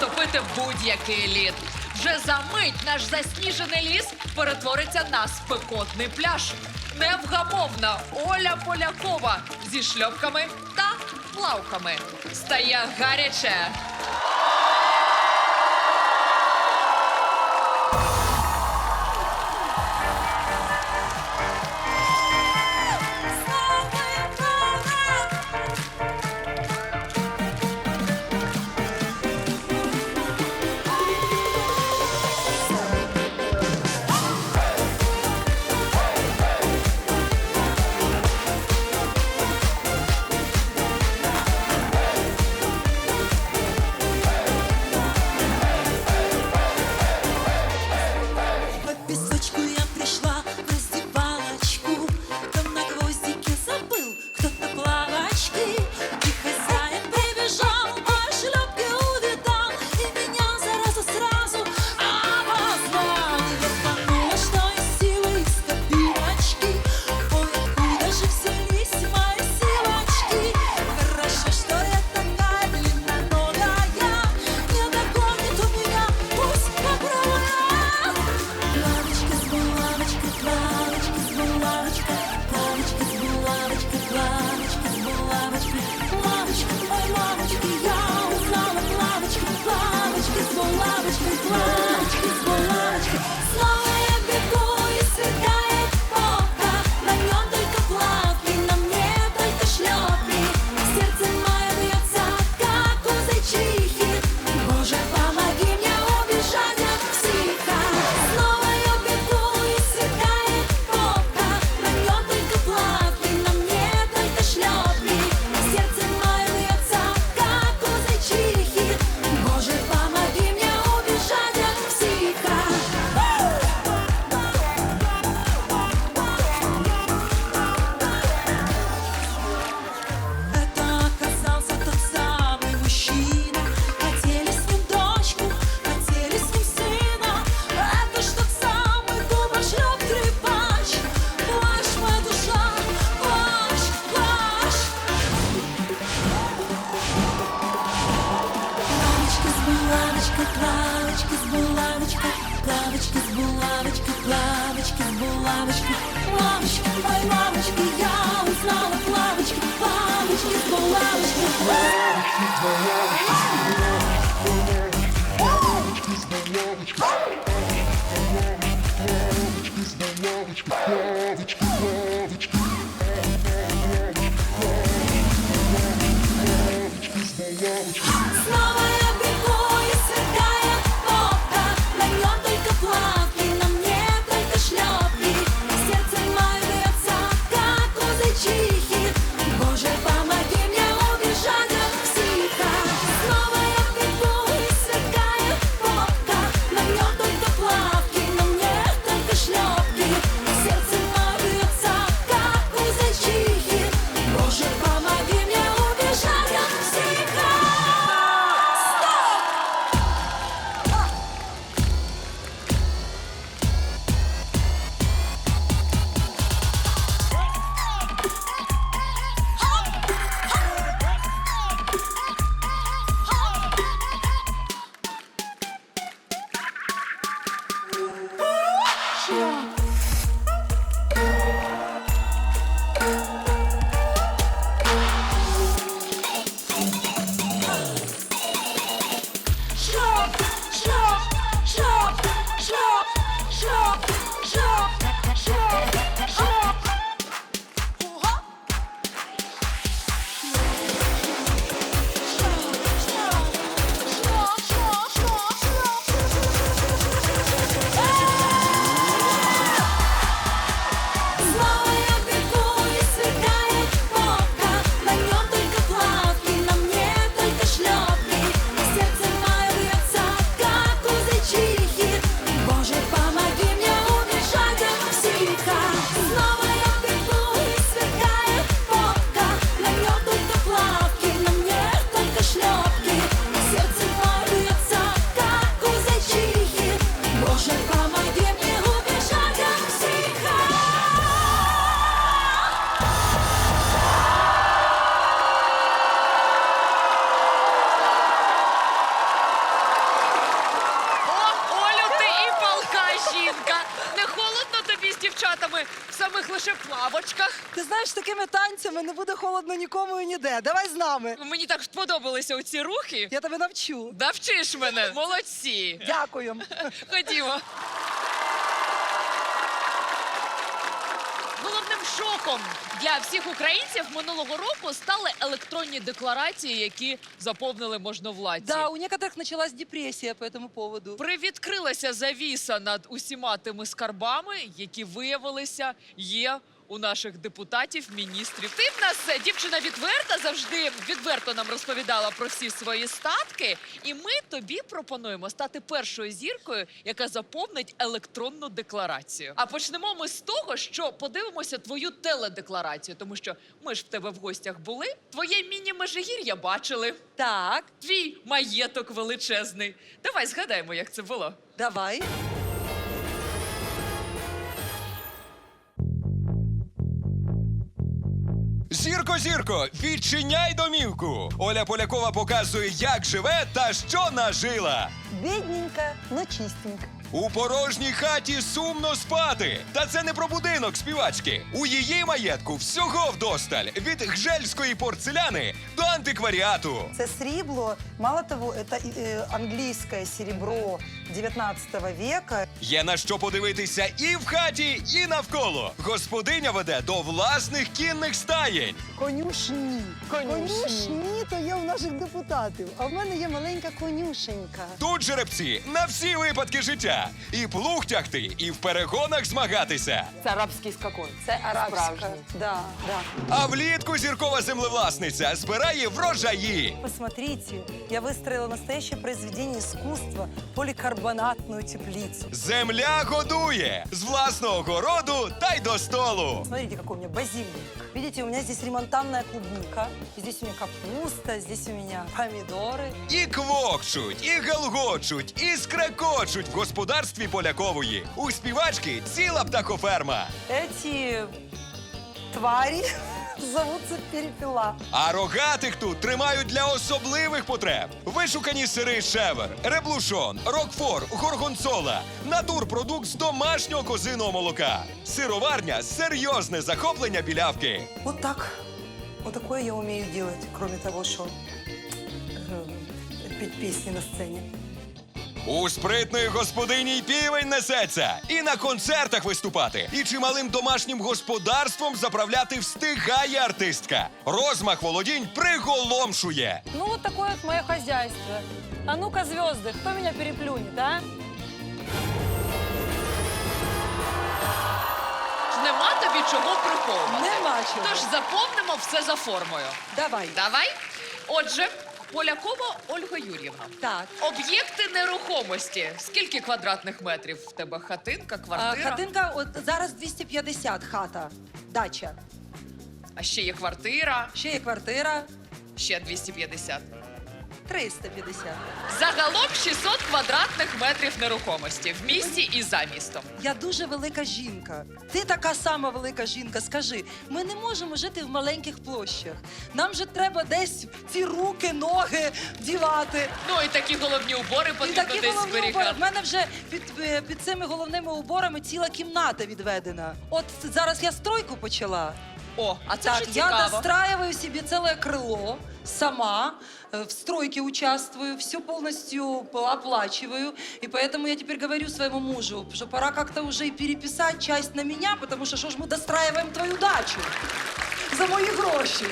підтопити будь-який лід. Вже за мить наш засніжений ліс перетвориться на спекотний пляж. Невгамовна Оля Полякова зі шльопками та плавками стає гаряче. знову лавочки, лавочки, ой, лавочки, я узнала лавочки, лавочки, знову лавочки, лавочки, лавочки, лавочки, лавочки, лавочки, лавочки, лавочки, лавочки, знаєш, танцями не буде холодно нікому і ніде. Давай з нами. Мені так сподобалися оці рухи. Я тебе навчу. Навчиш мене, молодці. Дякую. Ходімо. Головним шоком для всіх українців минулого року стали електронні декларації, які заповнили можновладці. Да, у некоторых началась депрессия по этому поводу. Привідкрилася завіса над усіма тими скарбами, які виявилися є у наших депутатів, міністрів. Ти в нас е, дівчина відверта, завжди відверто нам розповідала про всі свої статки. І ми тобі пропонуємо стати першою зіркою, яка заповнить електронну декларацію. А почнемо ми з того, що подивимося твою теледекларацію, тому що ми ж в тебе в гостях були. Твоє міні-межигір'я бачили. Так, Твій маєток величезний. Давай згадаємо, як це було. давай. Зірко, зірко, відчиняй домівку. Оля Полякова показує, як живе та що нажила. Бедненько, но чистенько. У порожній хаті сумно спати. Та це не про будинок співачки. У її маєтку всього вдосталь від гжельської порцеляни до антикваріату. Це срібло. Мало того, это э, английское серебро 19 века. Є на що подивитися і в хаті, і навколо. Господиня веде до власних кінних стаєнь. Конюшні. Конюшні то є у наших депутатів. А в мене є маленька конюшенька. Тут жеребці на всі випадки життя. І плуг тягти, і в перегонах змагатися. Це арабський скакон. Це арабська. Справжній. Да, да. А влітку зіркова землевласниця збирає врожаї. Посмотрите, я выстроила настоящее произведение искусства – поликарбонатную теплицу. Земля годує з власного городу та й до столу. Смотрите, какой у меня базилик. Видите, у меня здесь ремонтанная клубника, здесь у меня капуста, здесь у меня помидоры. І квокчуть, і галгочуть, і скрекочуть в господарстві полякової. У співачки ціла птахоферма. Эти твари зовутся перепела. А рогатих тут тримають для особливих потреб. Вишукані сири шевер, реблушон, рокфор, горгонцола, натурпродукт з домашнього козиного молока. Сироварня серйозне захоплення білявки. Вот так. Вот такое я умею делать, кроме того, что э, петь песни на сцене. У спритної господині й півень несеться. І на концертах виступати, і чималим домашнім господарством заправляти встигає артистка. Розмах володінь приголомшує. Ну, вот такое вот мое хозяйство. А ну-ка, звезды, кто меня переплюнет, а? Нема тобі чого приховувати. Нема чого. Тож заповнимо все за формою. Давай. Давай. Отже, Полякова Ольга Юр'ївна. Так. Об'єкти нерухомості. Скільки квадратних метрів в тебе хатинка, А, квартира? хатинка, от зараз 250 хата, дача. А ще є квартира, Ще є квартира ще 250. 350. Загалом 600 квадратних метрів нерухомості в місті і за містом. Я дуже велика жінка. Ти така сама велика жінка. Скажи, ми не можемо жити в маленьких площах. Нам же треба десь ці руки, ноги дівати. Ну і такі головні убори потрібно такі десь головні убори. зберігати. В мене вже під, е, під цими головними уборами ціла кімната відведена. От зараз я стройку почала. О, а це так, вже я цікаво. достраиваю себе целое крыло сама, э, в стройке участвую, все полностью по- оплачиваю. И поэтому я теперь говорю своему мужу, что пора как-то уже и переписать часть на меня, потому что что ж мы достраиваем твою дачу за мої гроші.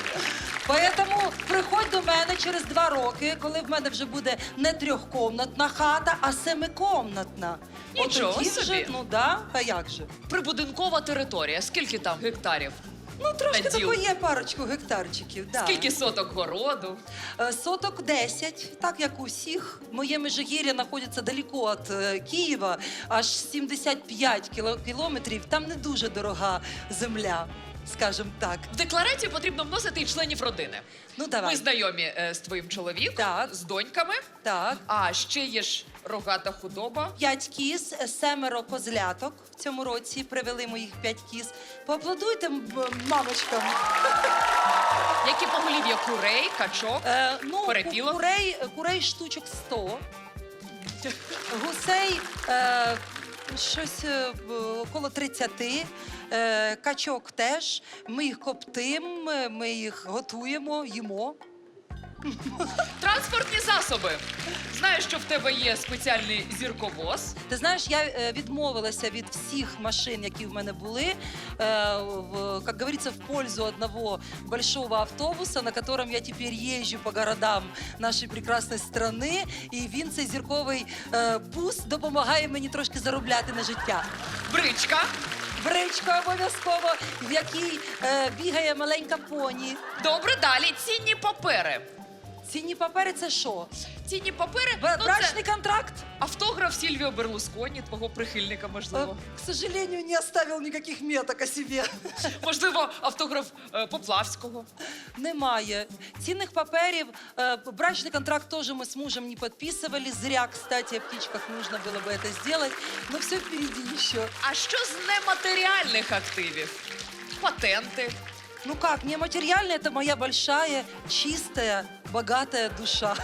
Поэтому приходь до мене через два роки, коли в мене вже буде не трьохкомнатна хата, а семикомнатна. От Нічого тоді собі. Вже, ну да, а як же? Прибудинкова територія. Скільки там гектарів? Ну, трошки Наділ. такої є парочку гектарчиків. Да. Скільки соток городу? Е, Соток 10, так як у всіх. Моє Межигір'я знаходиться далеко від е, Києва, аж 75 кіло- кілометрів. Там не дуже дорога земля, скажімо так. В декларацію потрібно вносити і членів родини. Ну, давай. Ми знайомі е, з твоїм чоловіком, Так. з доньками. Так. А ще є ж рогата худоба. П'ять кіз, е, семеро козляток в цьому році привели моїх п'ять кіз. Поаплодуйте м- мамочкам. Які поголів'я курей, качок. Е, ну, Перепілок? Курей, курей штучок 100. Гусей е, щось е, в- около 30. Е, Качок теж. Ми їх коптимо, е, ми їх готуємо, їмо. Транспортні засоби. Знаю, що в тебе є спеціальний зірковоз. Ти знаєш, я е, відмовилася від всіх машин, які в мене були, е, в, как говорится, в пользу одного большого автобуса, на котором я тепер їжджу по городам нашої прекрасної страни. І він цей зірковий е, бус допомагає мені трошки заробляти на життя. Бричка. Бричка обов'язково, в якій е, бігає маленька поні. Добре, далі. Цінні папери. Цінні папери це що? Цінні папери. Б- ну, брачний це контракт? автограф Сільвіо Берлусконі, твого прихильника, Э, можливо. К сожалению, не оставил никаких меток о себе. Можливо, автограф е, Поплавського. Немає. Цінних паперів. Э, брачный контракт тоже мы с мужем не подписывали. Зря, кстати, о птичках нужно было бы это сделать. Но все впереди еще. А що з нематеріальних активів? Патенти. Ну как, нематериально это моя большая, чистая, богатая душа.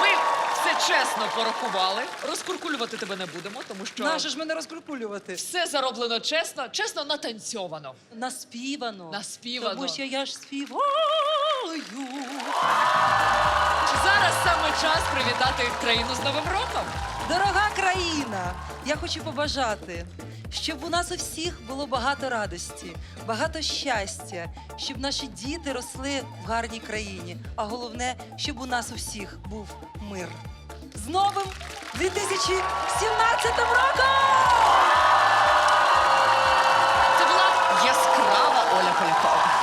Ми все чесно порахували. Розкуркулювати тебе не будемо, тому що Наше ж мене розкрукулювати. все зароблено чесно, чесно натанцьовано. Наспівано. Наспівано. Тому що я ж співаю. Зараз саме час привітати країну з Новим роком. Дорога країна, я хочу побажати, щоб у нас у всіх було багато радості, багато щастя, щоб наші діти росли в гарній країні. А головне, щоб у нас у всіх був мир. З новим 2017 роком! Це була яскрава Оля Полякова.